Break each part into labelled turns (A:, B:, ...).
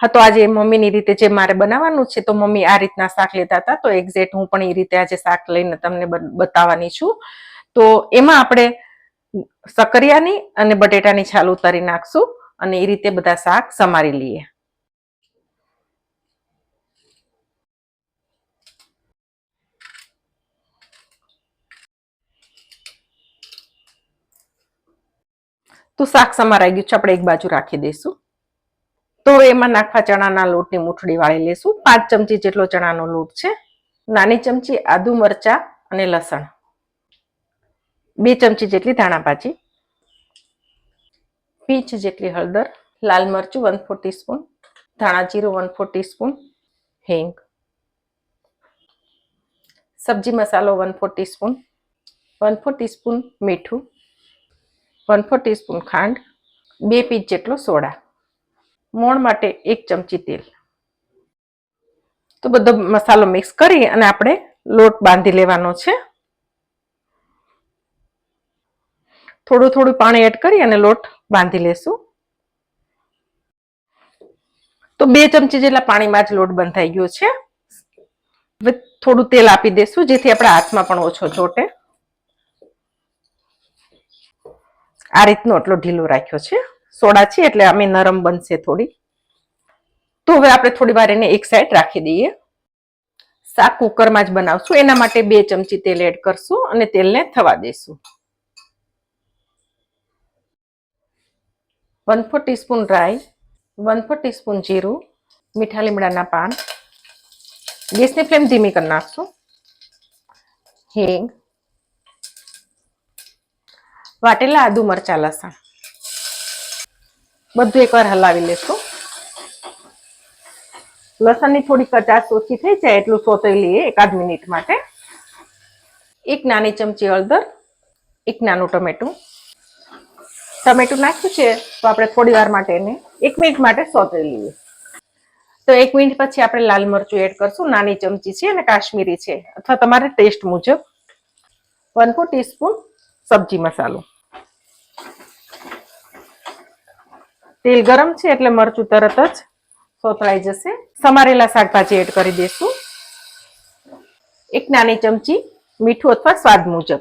A: હા, તો આજે મમ્મીની રીતે જે મારે બનાવવાનું છે, તો મમ્મી આ રીતના શાક લેતા હતા. તો એક્ઝેક્ટ હું પણ એ રીતે આજે શાક લઈને તમને બતાવવાની છું. તો એમાં આપણે સકરિયાની અને બટેટાની છાલ ઉતારી નાખશું અને એ રીતે બધા શાક સમારી લઈએ. તો શાક સમારાઈ ગયું છે, આપણે એક બાજુ રાખી દઈશું. તો એમાં નાખવા ચણાના લોટની મૂઠડી વાળી લેશું. પાંચ ચમચી જેટલો ચણાનો લોટ છે. નાની ચમચી આદુ મરચા અને લસણ. બે ચમચી જેટલી ધાણા ભાજી પીંચ જેટલી હળદર. લાલ મરચું વન ફોર ટીસ્પૂન ધાણા જીરું વન ફોર ટીસ્પૂન હિંગ. સબ્જી મસાલો one four teaspoon one four teaspoon મીઠું. વન ફોર ટીસ્પૂન ખાંડ. બે પીંચ જેટલો સોડા. મોણ માટે એક ચમચી તેલ. તો બધો મસાલો મિક્સ કરી અને આપણે લોટ બાંધી લેવાનો છે. થોડું થોડું પાણી એડ કરી અને લોટ બાંધી લેશું. તો બે ચમચી જેટલા પાણીમાં જ લોટ બંધાઈ ગયો છે. થોડું તેલ આપી દેશું, જેથી આપણા હાથમાં પણ ઓછો ચોટે. આ રીતનો એટલો ઢીલો રાખ્યો છે. સોડા છે એટલે અમે નરમ બનશે થોડી. તો હવે આપણે થોડી વાર એને એક સાઈડ રાખી દઈએ. શાક કુકરમાં જ બનાવશું. એના માટે બે ચમચી તેલ એડ કરશું અને તેલને થવા દઈશું. વન ફોર ટીસ્પૂન રાઈ, વન ફોર ટીસ્પૂન જીરું, મીઠા લીમડાના પાન. ગેસની ફ્લેમ ધીમી કરી નાખશું. હિંગ. વાટેલા આદુ મરચા લસણ. બધું એકવાર હલાવી લેશું. લસણની થોડી કચાશ ઓછી થઈ જાય એટલું સોતરી લઈએ એકાદ મિનિટ માટે. એક નાની ચમચી હળદર, એક નાનું ટમેટું. ટમેટું નાખ્યું છે તો આપણે થોડી વાર માટે એને એક મિનિટ માટે સોતરી લઈએ. તો એક મિનિટ પછી આપણે લાલ મરચું એડ કરશું, નાની ચમચી છે અને કાશ્મીરી છે. અથવા તમારે ટેસ્ટ મુજબ. વન ફોર ટીસ્પૂન સબ્જી મસાલો. તેલ ગરમ છે એટલે મરચું તરત જ સોતળાઈ જશે. સમારેલા શાકભાજી એડ કરી દઈશું. એક નાની ચમચી મીઠું અથવા સ્વાદ મુજબ.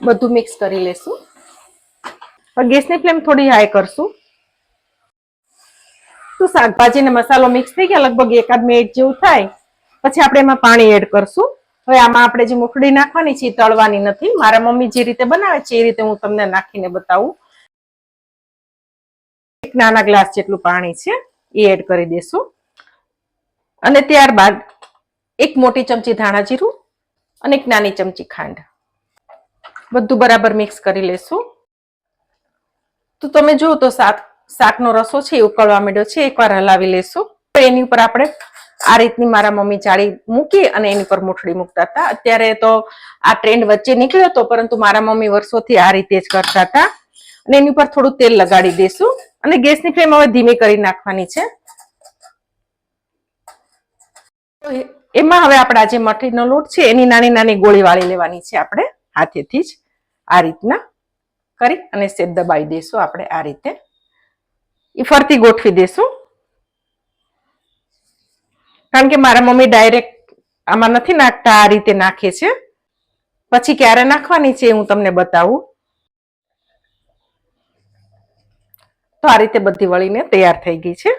A: બધું મિક્સ કરી લેશું. ગેસની ફ્લેમ થોડી હાઈ કરશું. તો શાકભાજી ને મસાલો મિક્સ થઈ ગયા, લગભગ એકાદ મિનિટ જેવું થાય. પછી આપણે એમાં પાણી એડ કરશું. હવે આમાં આપણે જે મુખડી નાખવાની છે એ તળવાની નથી. મારા મમ્મી જે રીતે બનાવે છે એ રીતે હું તમને નાખીને બતાવું. નાના ગ્લાસ જેટલું પાણી છે, એ એડ કરી દેશું. અને ત્યારબાદ એક મોટી ચમચી ધાણા જીરું અને એક નાની ચમચી ખાંડ. બધું બરાબર મિક્સ કરી લેશું. તો તમે જુઓ તો શાક શાકનો રસો છે, એ ઉકળવા માંડ્યો છે, એકવાર હલાવી લેશું. તો એની ઉપર આપણે આ રીતની મારા મમ્મી જાળી મૂકી અને એની પર મૂઠડી મૂકતા હતા. અત્યારે તો આ ટ્રેન્ડ વચ્ચે નીકળ્યો હતો, પરંતુ મારા મમ્મી વર્ષોથી આ રીતે જ કરતા હતા. અને એની ઉપર થોડું તેલ લગાડી દઈશું અને ગેસની ફ્લેમ હવે ધીમી કરી નાખવાની છે. એમાં હવે આપણા જે મઠીનો લોટ છે, એની નાની નાની ગોળી વાળી લેવાની છે આપણે હાથેથી જ. આ રીતના કરી અને સેદ દબાવી દઈશું આપણે આ રીતે. એ ફરતી ગોઠવી દઈશું. કારણ કે મારા મમ્મી ડાયરેક્ટ આમાં નથી નાખતા, આ રીતે નાખે છે. પછી ક્યારે નાખવાની છે હું તમને બતાવું. તો આ રીતે બધી વળીને તૈયાર થઈ ગઈ છે.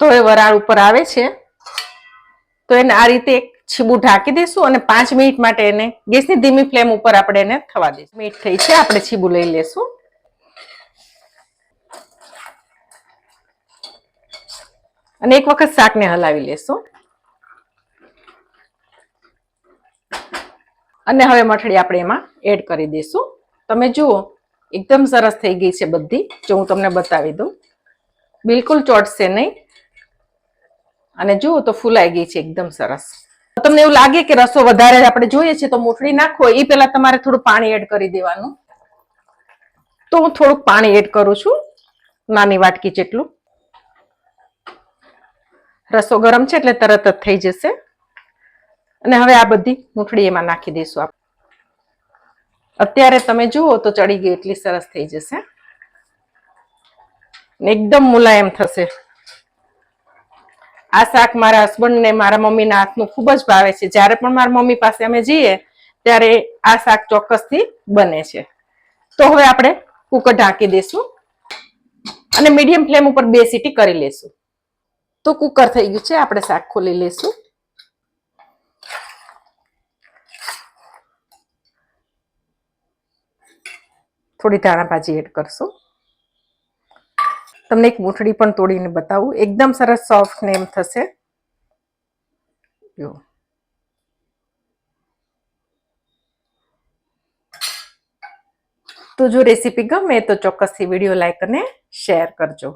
A: તો એ વરાળ ઉપર આવે છે. તો એને આ રીતે એક છીબું ઢાંકી દઈશું અને પાંચ મિનિટ માટે એને ગેસની ધીમી ફ્લેમ ઉપર આપણે એને થવા દઈશું મિનિટ થઈ છે, આપણે છીબું લઈ લેશું. અને એક વખત શાકને હલાવી લેશું. અને હવે મઠડી આપણે એમાં એડ કરી દઈશું તમે જુઓ એકદમ સરસ થઈ ગઈ છે બધી, જો હું તમને બતાવી દઉં. બિલકુલ ચોટશે નહીં. અને જુઓ તો ફૂલાઈ ગઈ છે, એકદમ સરસ. તમને એવું લાગે કે રસો વધારે આપણે જોઈએ છે, તો મોફળી નાખો, એ પહેલા તમારે થોડું પાણી એડ કરી દેવાનું. તો હું થોડુંક પાણી એડ કરું છું, નાની વાટકી જેટલું. રસો ગરમ છે એટલે તરત જ થઈ જશે. અને હવે આ બધી મૂઠડી એમાં નાખી દઈશું આપણે. અત્યારે તમે જુઓ તો ચડી ગઈ એટલી સરસ થઈ જશે. એકદમ મુલાયમ થશે. આ શાક મારા હસબન્ડ ને મારા મમ્મીના હાથનું ખૂબ જ ભાવે છે. જ્યારે પણ મારા મમ્મી પાસે અમે જઈએ, ત્યારે આ શાક ચોક્કસથી બને છે. તો હવે આપણે કુકર ઢાંકી દઈશું અને મીડિયમ ફ્લેમ ઉપર બે સીટી કરી લેશું તો કુકર થઈ ગયું છે, આપણે શાક ખોલી લેશું થોડી ધાણા ભાજી એડ કરશું. તમને એક મૂઠડી પણ તોડીને બતાવું. એકદમ સરસ સોફ્ટ ને એમ થશે. તો જો રેસીપી ગમે તો ચોક્કસથી વીડિયો લાઈક અને શેર કરજો.